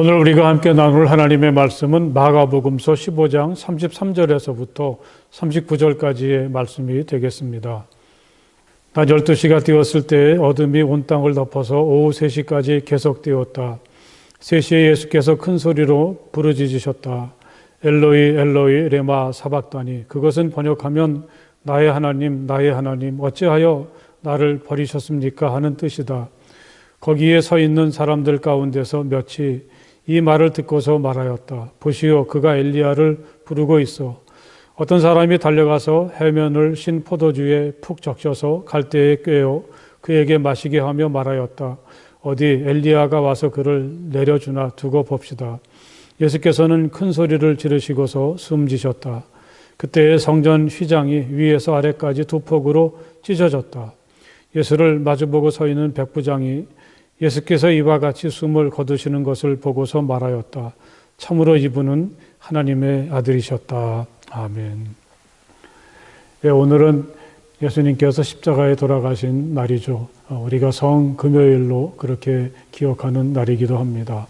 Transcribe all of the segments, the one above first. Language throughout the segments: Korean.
오늘 우리가 함께 나눌 하나님의 말씀은 마가복음서 15장 33절에서부터 39절까지의 말씀이 되겠습니다. 낮 12시가 되었을 때 어둠이 온 땅을 덮어서 오후 3시까지 계속되었다. 3시에 예수께서 큰 소리로 부르짖으셨다. 엘로이 엘로이 레마 사박다니 그것은 번역하면 나의 하나님 나의 하나님 어찌하여 나를 버리셨습니까 하는 뜻이다. 거기에 서 있는 사람들 가운데서 몇이 이 말을 듣고서 말하였다. 보시오, 그가 엘리야를 부르고 있어. 어떤 사람이 달려가서 해면을 신 포도주에 푹 적셔서 갈대에 꿰어 그에게 마시게 하며 말하였다. 어디 엘리야가 와서 그를 내려주나 두고 봅시다. 예수께서는 큰 소리를 지르시고서 숨지셨다. 그때 성전 휘장이 위에서 아래까지 두 폭으로 찢어졌다. 예수를 마주보고 서 있는 백부장이 예수께서 이와 같이 숨을 거두시는 것을 보고서 말하였다. 참으로 이분은 하나님의 아들이셨다. 아멘. 예, 오늘은 예수님께서 십자가에 돌아가신 날이죠. 어, 우리가 성 금요일로 그렇게 기억하는 날이기도 합니다.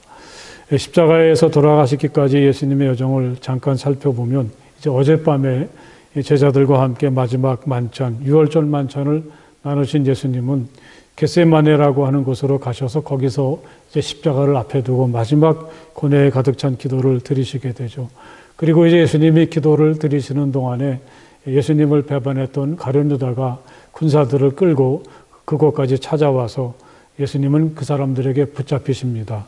예, 십자가에서 돌아가시기까지 예수님의 여정을 잠깐 살펴보면 이제 어젯밤에 제자들과 함께 마지막 만찬, 6월절 만찬을 나누신 예수님은 겟세마네라고 하는 곳으로 가셔서 거기서 이제 십자가를 앞에 두고 마지막 고뇌에 가득 찬 기도를 드리시게 되죠. 그리고 이제 예수님이 기도를 드리시는 동안에 예수님을 배반했던 가룟유다가 군사들을 끌고 그곳까지 찾아와서 예수님은 그 사람들에게 붙잡히십니다.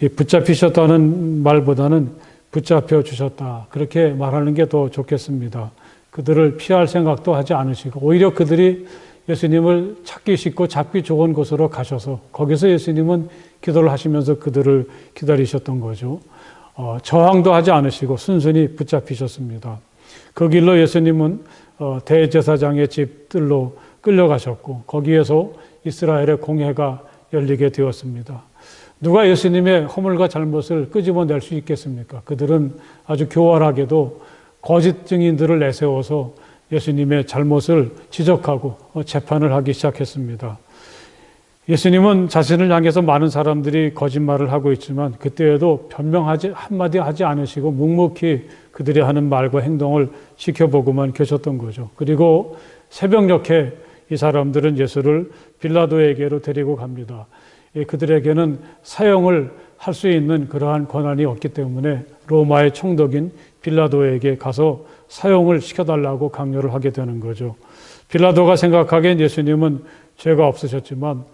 이 붙잡히셨다는 말보다는 붙잡혀 주셨다. 그렇게 말하는 게 더 좋겠습니다. 그들을 피할 생각도 하지 않으시고 오히려 그들이 예수님을 찾기 쉽고 잡기 좋은 곳으로 가셔서 거기서 예수님은 기도를 하시면서 그들을 기다리셨던 거죠. 어, 저항도 하지 않으시고 순순히 붙잡히셨습니다. 그 길로 예수님은 어, 대제사장의 집들로 끌려가셨고 거기에서 이스라엘의 공회가 열리게 되었습니다. 누가 예수님의 허물과 잘못을 끄집어낼 수 있겠습니까? 그들은 아주 교활하게도 거짓 증인들을 내세워서 예수님의 잘못을 지적하고 재판을 하기 시작했습니다. 예수님은 자신을 향해서 많은 사람들이 거짓말을 하고 있지만 그때에도 변명하지 한마디 하지 않으시고 묵묵히 그들이 하는 말과 행동을 지켜보고만 계셨던 거죠. 그리고 새벽녘에 이 사람들은 예수를 빌라도에게로 데리고 갑니다. 그들에게는 사형을 할 수 있는 그러한 권한이 없기 때문에 로마의 총독인 빌라도에게 가서 사용을 시켜달라고 강요를 하게 되는 거죠. 빌라도가 생각하기엔 예수님은 죄가 없으셨지만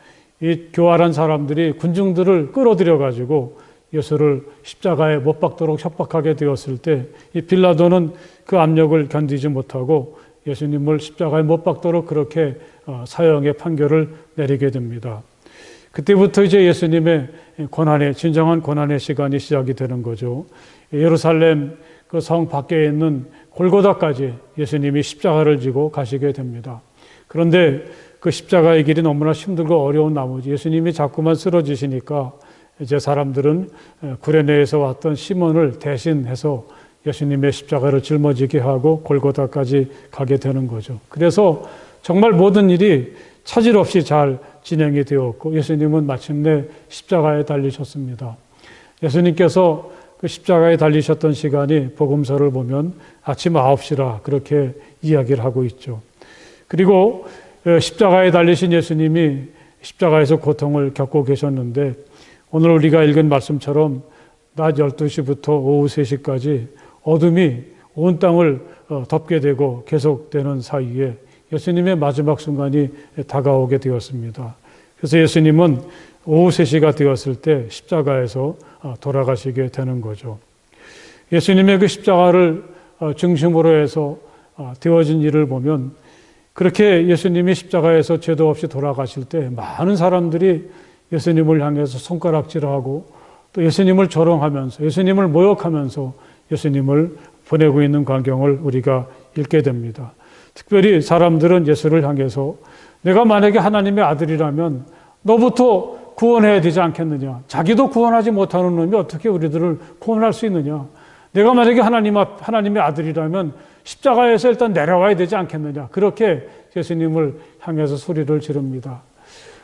이 교활한 사람들이 군중들을 끌어들여 가지고 예수를 십자가에 못 박도록 협박하게 되었을 때 이 빌라도는 그 압력을 견디지 못하고 예수님을 십자가에 못 박도록 그렇게 어, 사형의 판결을 내리게 됩니다. 그때부터 이제 예수님의 고난의 진정한 고난의 시간이 시작이 되는 거죠. 예루살렘 그 성 밖에 있는 골고다까지 예수님이 십자가를 지고 가시게 됩니다. 그런데 그 십자가의 길이 너무나 힘들고 어려운 나머지 예수님이 자꾸만 쓰러지시니까 이제 사람들은 구레네에서 왔던 시몬을 대신해서 예수님의 십자가를 짊어지게 하고 골고다까지 가게 되는 거죠. 그래서 정말 모든 일이 차질 없이 잘 진행이 되었고 예수님은 마침내 십자가에 달리셨습니다. 예수님께서 그 십자가에 달리셨던 시간이 복음서를 보면 아침 9시라 그렇게 이야기를 하고 있죠. 그리고 어, 십자가에 달리신 예수님이 십자가에서 고통을 겪고 계셨는데 오늘 우리가 읽은 말씀처럼 낮 12시부터 오후 3시까지 어둠이 온 땅을 어, 덮게 되고 계속되는 사이에 예수님의 마지막 순간이 다가오게 되었습니다. 그래서 예수님은 오후 3시가 되었을 때 십자가에서 어, 돌아가시게 되는 거죠. 예수님의 그 십자가를 어, 중심으로 해서 어, 되어진 일을 보면 그렇게 예수님이 십자가에서 죄도 없이 돌아가실 때 많은 사람들이 예수님을 향해서 손가락질하고 또 예수님을 조롱하면서 예수님을 모욕하면서 예수님을 보내고 있는 광경을 우리가 읽게 됩니다. 특별히 사람들은 예수를 향해서 내가 만약에 하나님의 아들이라면 너부터 구원해야 되지 않겠느냐. 자기도 구원하지 못하는 놈이 어떻게 우리들을 구원할 수 있느냐. 내가 만약에 하나님 앞, 하나님의 아들이라면 십자가에서 일단 내려와야 되지 않겠느냐. 그렇게 예수님을 향해서 소리를 지릅니다.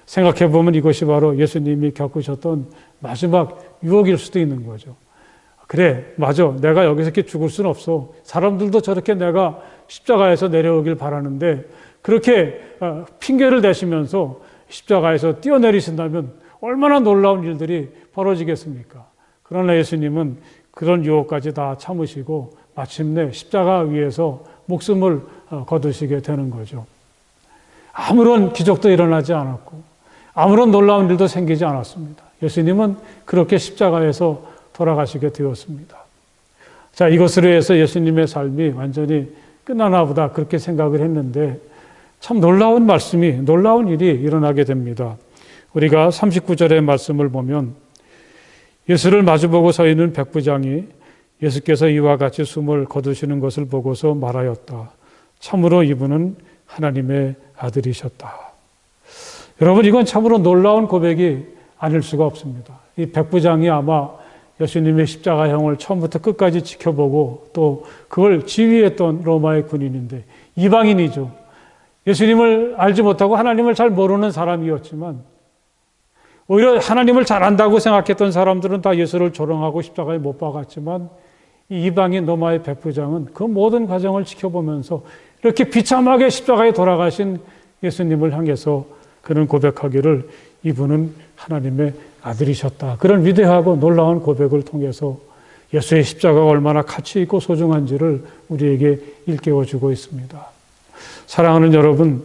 생각해 보면 이것이 바로 예수님이 겪으셨던 마지막 유혹일 수도 있는 거죠. 그래, 맞아. 내가 여기서 이렇게 죽을 수는 없어. 사람들도 저렇게 내가 십자가에서 내려오길 바라는데 그렇게 어, 핑계를 대시면서 십자가에서 뛰어내리신다면 얼마나 놀라운 일들이 벌어지겠습니까? 그러나 예수님은 그런 유혹까지 다 참으시고 마침내 십자가 위에서 목숨을 어, 거두시게 되는 거죠. 아무런 기적도 일어나지 않았고 아무런 놀라운 일도 생기지 않았습니다. 예수님은 그렇게 십자가에서 돌아가시게 되었습니다. 자, 이것으로 해서 예수님의 삶이 완전히 끝나나 보다 그렇게 생각을 했는데 참 놀라운 말씀이, 놀라운 일이 일어나게 됩니다. 우리가 39절의 말씀을 보면 예수를 마주보고 서 있는 백부장이 예수께서 이와 같이 숨을 거두시는 것을 보고서 말하였다. 참으로 이분은 하나님의 아들이셨다. 여러분, 이건 참으로 놀라운 고백이 아닐 수가 없습니다. 이 백부장이 아마 예수님의 십자가형을 처음부터 끝까지 지켜보고 또 그걸 지휘했던 로마의 군인인데 이방인이죠. 예수님을 알지 못하고 하나님을 잘 모르는 사람이었지만 오히려 하나님을 잘 안다고 생각했던 사람들은 다 예수를 조롱하고 십자가에 못 박았지만 이 이방인 로마의 백부장은 그 모든 과정을 지켜보면서 이렇게 비참하게 십자가에 돌아가신 예수님을 향해서 그는 고백하기를 이분은 하나님의 아들이셨다. 그런 위대하고 놀라운 고백을 통해서 예수의 십자가가 얼마나 가치 있고 소중한지를 우리에게 일깨워 주고 있습니다. 사랑하는 여러분,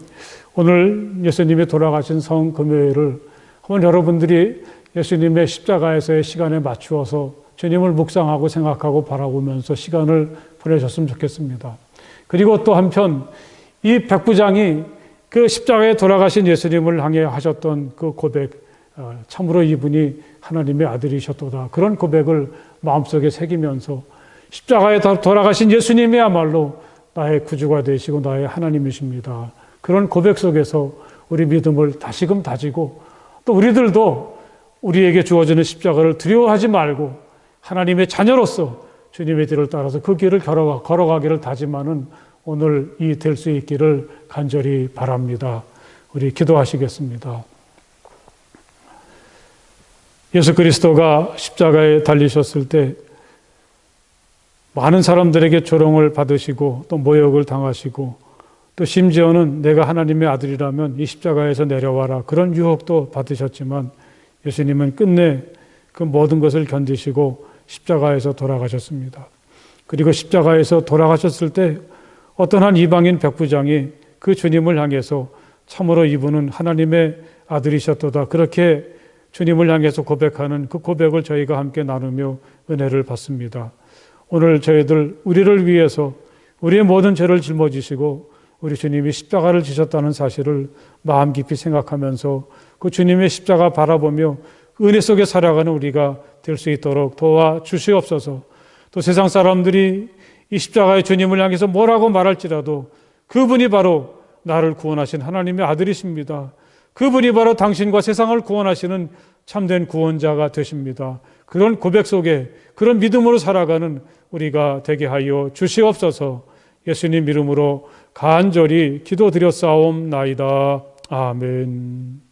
오늘 예수님이 돌아가신 성 금요일을 한번 여러분들이 예수님의 십자가에서의 시간에 맞추어서 주님을 묵상하고 생각하고 바라보면서 시간을 보내셨으면 좋겠습니다. 그리고 또 한편 이 백부장이 그 십자가에 돌아가신 예수님을 향해 하셨던 그 고백, 어, 참으로 이분이 하나님의 아들이셨도다. 그런 고백을 마음속에 새기면서 십자가에 돌아가신 예수님이야말로 나의 구주가 되시고 나의 하나님이십니다. 그런 고백 속에서 우리 믿음을 다시금 다지고 또 우리들도 우리에게 주어지는 십자가를 두려워하지 말고 하나님의 자녀로서 주님의 뒤를 따라서 그 길을 걸어가, 걸어가기를 다짐하는 오늘 이 될 수 있기를 간절히 바랍니다. 우리 기도하시겠습니다. 예수 그리스도가 십자가에 달리셨을 때 많은 사람들에게 조롱을 받으시고 또 모욕을 당하시고 또 심지어는 내가 하나님의 아들이라면 이 십자가에서 내려와라 그런 유혹도 받으셨지만 예수님은 끝내 그 모든 것을 견디시고 십자가에서 돌아가셨습니다. 그리고 십자가에서 돌아가셨을 때 어떤 한 이방인 백부장이 그 주님을 향해서 참으로 이분은 하나님의 아들이셨도다. 그렇게 주님을 향해서 고백하는 그 고백을 저희가 함께 나누며 은혜를 받습니다. 오늘 저희들 우리를 위해서 우리의 모든 죄를 짊어지시고 우리 주님이 십자가를 지셨다는 사실을 마음 깊이 생각하면서 그 주님의 십자가 바라보며 은혜 속에 살아가는 우리가 될 수 있도록 도와 주시옵소서. 또 세상 사람들이 이 십자가의 주님을 향해서 뭐라고 말할지라도 그분이 바로 나를 구원하신 하나님의 아들이십니다. 그분이 바로 당신과 세상을 구원하시는 참된 구원자가 되십니다. 그런 고백 속에 그런 믿음으로 살아가는 우리가 되게 하여 주시옵소서 예수님 이름으로 간절히 기도드렸사옵나이다. 아멘.